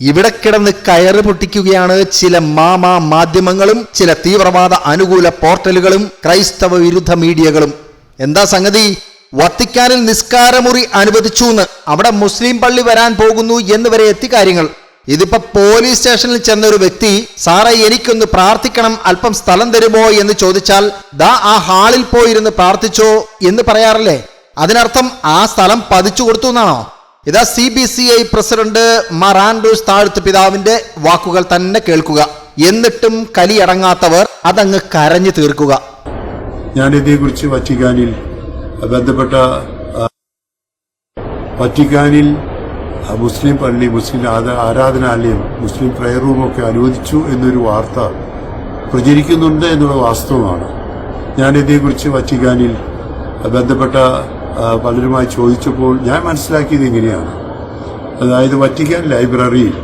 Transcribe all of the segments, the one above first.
ഇവിടെ കിടന്ന് കയറ് പൊട്ടിക്കുകയാണ് ചില മാമാ മാധ്യമങ്ങളും ചില തീവ്രവാദ അനുകൂല പോർട്ടലുകളും ക്രൈസ്തവ വിരുദ്ധ മീഡിയകളും. എന്താ സംഗതി? വത്തിക്കാനിൽ നിസ്കാരമുറി അനുവദിച്ചു എന്ന് അവിടെ മുസ്ലിം പള്ളി വരാൻ പോകുന്നു എന്ന് വരെ എത്തി കാര്യങ്ങൾ. ഇതിപ്പോ പോലീസ് സ്റ്റേഷനിൽ ചെന്ന ഒരു വ്യക്തി സാറേ എനിക്കൊന്ന് പ്രാർത്ഥിക്കണം അല്പം സ്ഥലം തരുമോ? എന്ന് ചോദിച്ചാൽ ദാ ആ ഹാളിൽ പോയിരുന്ന് പ്രാർത്ഥിച്ചോ എന്ന് പറയാറില്ലേ? അതിനർത്ഥം ആ സ്ഥലം പതിച്ചു കൊടുത്തു എന്നാണോ? ഇതാ C B C I president Mar Andrews Thazhath പിതാവിന്റെ വാക്കുകൾ തന്നെ കേൾക്കുക. എന്നിട്ടും കലിയടങ്ങാത്തവർ അതങ്ങ് കരഞ്ഞു തീർക്കുക. ഞാൻ ഇതേക്കുറിച്ച് വറ്റിക്കാനിൽ ബന്ധപ്പെട്ട വറ്റിക്കാനിൽ മുസ്ലിം പള്ളി മുസ്ലിം ആരാധനാലയം മുസ്ലിം പ്രയർ റൂമൊക്കെ അനുവദിച്ചു എന്നൊരു വാർത്ത പ്രചരിക്കുന്നുണ്ട് എന്നുള്ള വാസ്തവമാണ്. ഞാൻ ഇതേക്കുറിച്ച് വറ്റിക്കാനിൽ ബന്ധപ്പെട്ട പലരുമായി ചോദിച്ചപ്പോൾ ഞാൻ മനസ്സിലാക്കിയത് ഇങ്ങനെയാണ്. അതായത് വറ്റിക്കാൻ ലൈബ്രറിയിൽ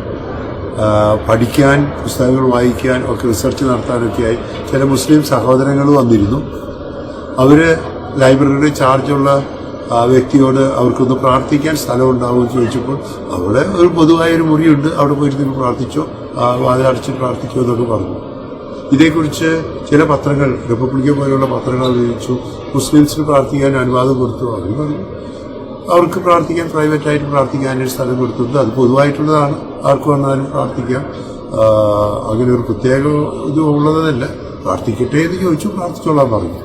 പഠിക്കാൻ പുസ്തകങ്ങൾ വായിക്കാൻ ഒക്കെ റിസർച്ച് നടത്താനൊക്കെയായി ചില മുസ്ലിം സഹോദരങ്ങൾ വന്നിരുന്നു. അവർ ലൈബ്രറിയുടെ ചാർജുള്ള വ്യക്തിയോട് അവർക്കൊന്ന് പ്രാർത്ഥിക്കാൻ സ്ഥലം ഉണ്ടാവുമെന്ന് ചോദിച്ചപ്പോൾ അവിടെ ഒരു പൊതുവായൊരു മുറിയുണ്ട് അവിടെ പോയിരുന്ന് പ്രാർത്ഥിച്ചോ വാതടച്ച് പ്രാർത്ഥിച്ചോ എന്നൊക്കെ പറഞ്ഞു. ഇതേക്കുറിച്ച് ചില പത്രങ്ങൾ റിപ്പബ്ലിക്ക പോലെയുള്ള പത്രങ്ങൾ അറിയിച്ചു. മുസ്ലിംസിന് പ്രാർത്ഥിക്കാൻ അനുവാദം കൊടുത്തു. അവർ പറഞ്ഞു അവർക്ക് പ്രാർത്ഥിക്കാൻ പ്രൈവറ്റായിട്ട് പ്രാർത്ഥിക്കാൻ ഒരു സ്ഥലം കൊടുത്തിട്ടുണ്ട്. അത് പൊതുവായിട്ടുള്ളതാണ്. ആർക്ക് വന്നാലും പ്രാർത്ഥിക്കാം. അങ്ങനെ ഒരു പ്രത്യേക ഇത് ഉള്ളതല്ല. പ്രാർത്ഥിക്കട്ടെ എന്ന് ചോദിച്ചു പ്രാർത്ഥിച്ചോളാൻ പറഞ്ഞു.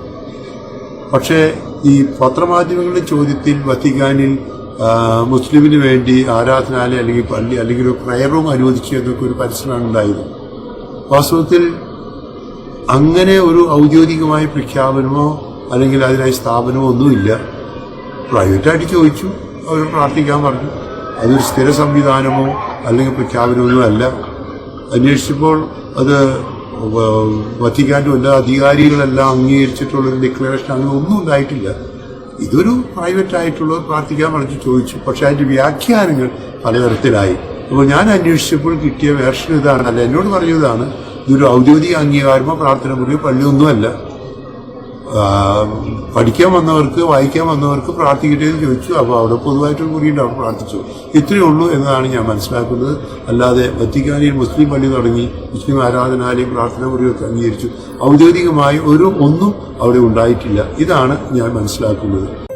പക്ഷേ ഈ പത്രമാധ്യമങ്ങളുടെ ചോദ്യത്തിൽ വത്തിക്കാനിൽ മുസ്ലിമിന് വേണ്ടി ആരാധനാലയം അല്ലെങ്കിൽ പള്ളി അല്ലെങ്കിൽ ഒരു പ്രയർ റൂം അനുവദിച്ചു എന്നൊക്കെ ഒരു പരസ്യമാണ് ഉണ്ടായത് വാസ്തവത്തിൽ അങ്ങനെ ഒരു ഔദ്യോഗികമായ പ്രഖ്യാപനമോ അല്ലെങ്കിൽ അതിനായി സ്ഥാപനമോ ഒന്നുമില്ല. പ്രൈവറ്റായിട്ട് ചോദിച്ചു. അവർ പ്രാർത്ഥിക്കാൻ പറഞ്ഞു. അതൊരു സ്ഥിര സംവിധാനമോ അല്ലെങ്കിൽ പ്രഖ്യാപനമൊന്നും അല്ല. അന്വേഷിച്ചപ്പോൾ അത് വത്തിക്കാന്റെ എല്ലാ അധികാരികളെല്ലാം അംഗീകരിച്ചിട്ടുള്ളൊരു ഡിക്ലറേഷൻ അങ്ങനെ ഒന്നും ഉണ്ടായിട്ടില്ല. ഇതൊരു പ്രൈവറ്റ് ആയിട്ടുള്ള പ്രാർത്ഥിക്കാൻ പറഞ്ഞു ചോദിച്ചു. പക്ഷെ അതിന്റെ വ്യാഖ്യാനങ്ങൾ പലതരത്തിലായി. അപ്പോൾ ഞാൻ അന്വേഷിച്ചപ്പോൾ കിട്ടിയ വേർഷൻ ഇതാണ്. അല്ല എന്നോട് പറഞ്ഞതാണ്. ഇതൊരു ഔദ്യോഗിക അംഗീകാരമോ പ്രാർത്ഥന മുറിയോ പള്ളിയൊന്നുമല്ല. പഠിക്കാൻ വന്നവർക്ക് വായിക്കാൻ വന്നവർക്ക് പ്രാർത്ഥിക്കട്ടെ എന്ന് ചോദിച്ചു. അപ്പോൾ അവിടെ പൊതുവായിട്ടൊരു മുറിയുണ്ട് അവിടെ പ്രാർത്ഥിച്ചു. ഇത്രയേ ഉള്ളൂ എന്നതാണ് ഞാൻ മനസ്സിലാക്കുന്നത്. അല്ലാതെ വത്തിക്കാനിൽ മുസ്ലിം പള്ളി തുടങ്ങി മുസ്ലിം ആരാധനാലയം പ്രാർത്ഥന മുറിയൊക്കെ അംഗീകരിച്ചു. ഔദ്യോഗികമായി ഒരു ഒന്നും അവിടെ ഉണ്ടായിട്ടില്ല. ഇതാണ് ഞാൻ മനസ്സിലാക്കുന്നത്.